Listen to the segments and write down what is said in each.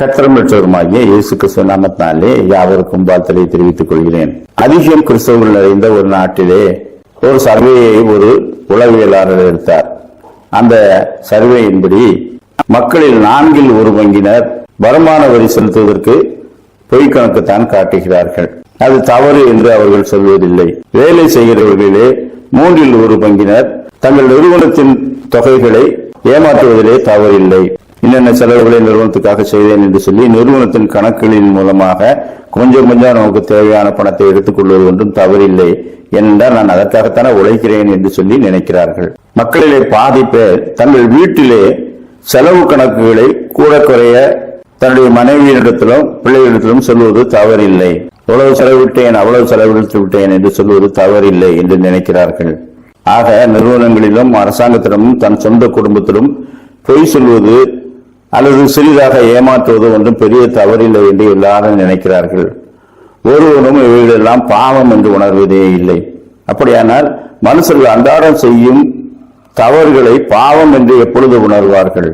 கத்திரமற்றவருமாகிய இயேசு கிறிஸ்துவ நாமத்தினாலே யாவருக்கும் வாழ்த்தலை தெரிவித்துக் கொள்கிறேன். அதிகம் கிறிஸ்தவர்கள் நிறைந்த ஒரு நாட்டிலே ஒரு சர்வேயை ஒரு உளவியலாளர் எடுத்தார். அந்த சர்வேயின்படி மக்களில் நான்கில் ஒரு பங்கினர் வருமான வரி செலுத்துவதற்கு பொய் கணக்குத்தான் காட்டுகிறார்கள். அது தவறு என்று அவர்கள் சொல்வதில்லை. வேலை செய்கிறவர்களிலே மூன்றில் ஒரு பங்கினர் தங்கள் நிறுவனத்தின் தொகைகளை ஏமாற்றுவதிலே தவறில்லை. என்னென்ன செலவுகளை நிறுவனத்துக்காக செய்தேன் என்று சொல்லி நிறுவனத்தின் கணக்குகளின் மூலமாக கொஞ்சம் கொஞ்சம் நமக்கு தேவையான பணத்தை எடுத்துக்கொள்வது ஒன்றும் தவறில்லை ஏனென்றால் நான் அதற்காகத்தானே உழைக்கிறேன் என்று சொல்லி நினைக்கிறார்கள். மக்களிலே பாதி பேர் தங்கள் வீட்டிலே செலவு கணக்குகளை கூட குறைய தன்னுடைய மனைவியிடத்திலும் பிள்ளைகளிடத்திலும் சொல்வது தவறில்லை. இவ்வளவு செலவிட்டேன் அவ்வளவு செலவிழித்து விட்டேன் என்று சொல்வது தவறில்லை என்று நினைக்கிறார்கள். ஆக நிறுவனங்களிலும் அரசாங்கத்திடமும் தன் சொந்த குடும்பத்திலும் பொய் சொல்வது அல்லது சிறிதாக ஏமாற்றுவது ஒன்றும் பெரிய தவறில்லை என்று எல்லாரும் நினைக்கிறார்கள். ஒருவனும் இவைகளெல்லாம் பாவம் என்று உணர்வதே இல்லை. அப்படியானால் மனுஷர்கள் அன்றாடம் செய்யும் தவறுகளை பாவம் என்று எப்பொழுது உணர்வார்கள்?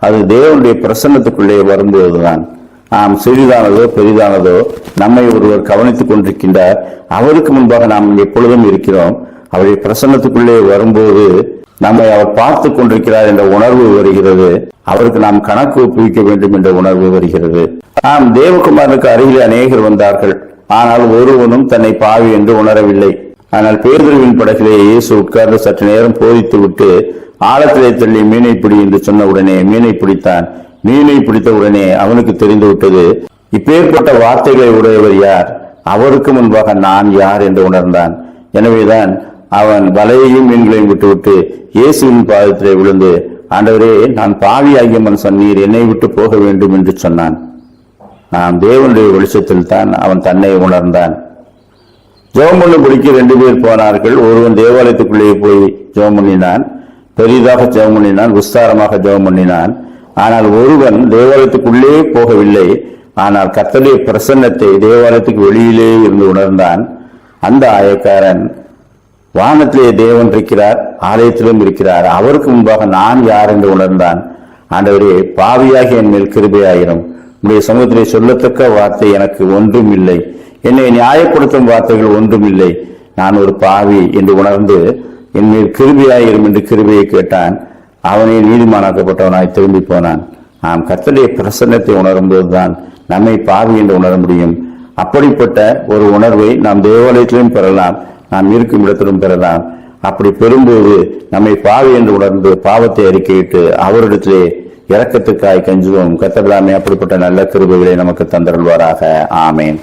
அது தேவனுடைய பிரசன்னத்துக்குள்ளே வரும்போதுதான். நாம் சிறிதானதோ பெரிதானதோ நம்மை ஒருவர் கவனித்துக் கொண்டிருக்கின்றார். அவருக்கு முன்பாக நாம் எப்பொழுதும் இருக்கிறோம். அவருடைய பிரசன்னத்துக்குள்ளே வரும்போது நம்மை அவர் பார்த்து கொண்டிருக்கிறார் என்ற உணர்வு வருகிறது. அவருக்கு நாம் கணக்கு ஒப்புவிக்க வேண்டும் என்ற உணர்வு வருகிறது. ஆம் தேவகுமாரனுக்கு அருகில் அநேகர் வந்தார்கள். ஆனால் ஒருவனும் தன்னை பாவி என்று உணரவில்லை. ஆனால் பேர்தவின் படகிலே இயேசு உட்கார்ந்து சற்று நேரம் போதித்து விட்டு ஆழத்திலே தள்ளி மீனை பிடி என்று சொன்ன உடனே மீனை பிடித்தான். மீனை பிடித்த உடனே அவனுக்கு தெரிந்து விட்டது இப்பேற்பட்ட வார்த்தைகளை உடையவர் யார்? அவருக்கு முன்பாக நான் யார் என்று உணர்ந்தான். எனவேதான் அவன் வலையையும் மீன்களையும் விட்டுவிட்டு இயேசுவின் பாதத்திலே விழுந்து ஆண்டவரே நான் பாவியாகிய மனுஷன் நீர் என்னை விட்டு போக வேண்டும் என்று சொன்னான். நான் தேவனுடைய வெளிச்சத்தில் தான் அவன் தன்னை உணர்ந்தான். ஜெபம் பண்ண ரெண்டு பேர் போனார்கள். ஒருவன் தேவாலயத்துக்குள்ளேயே போய் ஜெபம் பண்ணினான். பெரிதாக ஜெபம் பண்ணினான். விஸ்தாரமாக ஜெபம் பண்ணினான். ஆனால் ஒருவன் தேவாலயத்துக்குள்ளே போகவில்லை. ஆனால் கத்தலிய பிரசன்னத்தை தேவாலயத்துக்கு வெளியிலே இருந்து உணர்ந்தான். அந்த ஆயக்காரன் வானத்திலே தேவன் இருக்கிறார் ஆலயத்திலும் இருக்கிறார். அவருக்கு முன்பாக நான் யார் என்று உணர்ந்தான். ஆண்டவரே பாவியாக என் மேல் கிருபையாயிரும். உடைய சமூகத்திலே சொல்லத்தக்க வார்த்தை எனக்கு ஒன்றும் இல்லை. என்னை நியாயப்படுத்தும் வார்த்தைகள் ஒன்றும் இல்லை. நான் ஒரு பாவி என்று உணர்ந்து என் மேல் கிருபியாயிரும் என்று கிருபியை கேட்டான். அவனே நீதிமானாக்கப்பட்டவனாய் திரும்பி போனான். நாம் கர்த்தருடைய பிரசன்னத்தை உணரும்போதுதான் நம்மை பாவி என்று உணர முடியும். அப்படிப்பட்ட ஒரு உணர்வை நாம் தேவாலயத்திலும் பெறலாம். நாம் இருக்கும் இடத்திலும் பெறலாம். அப்படி பெறும்போது நம்மை பாவி என்று உணர்ந்து பாவத்தை அறிக்கையிட்டு அவரிடத்திலே இறக்கத்துக்காய் கெஞ்சுவோம். கத்தபிராமே அப்படிப்பட்ட நல்ல கிருபைகளை நமக்கு தந்தருள்வாராக. ஆமேன்.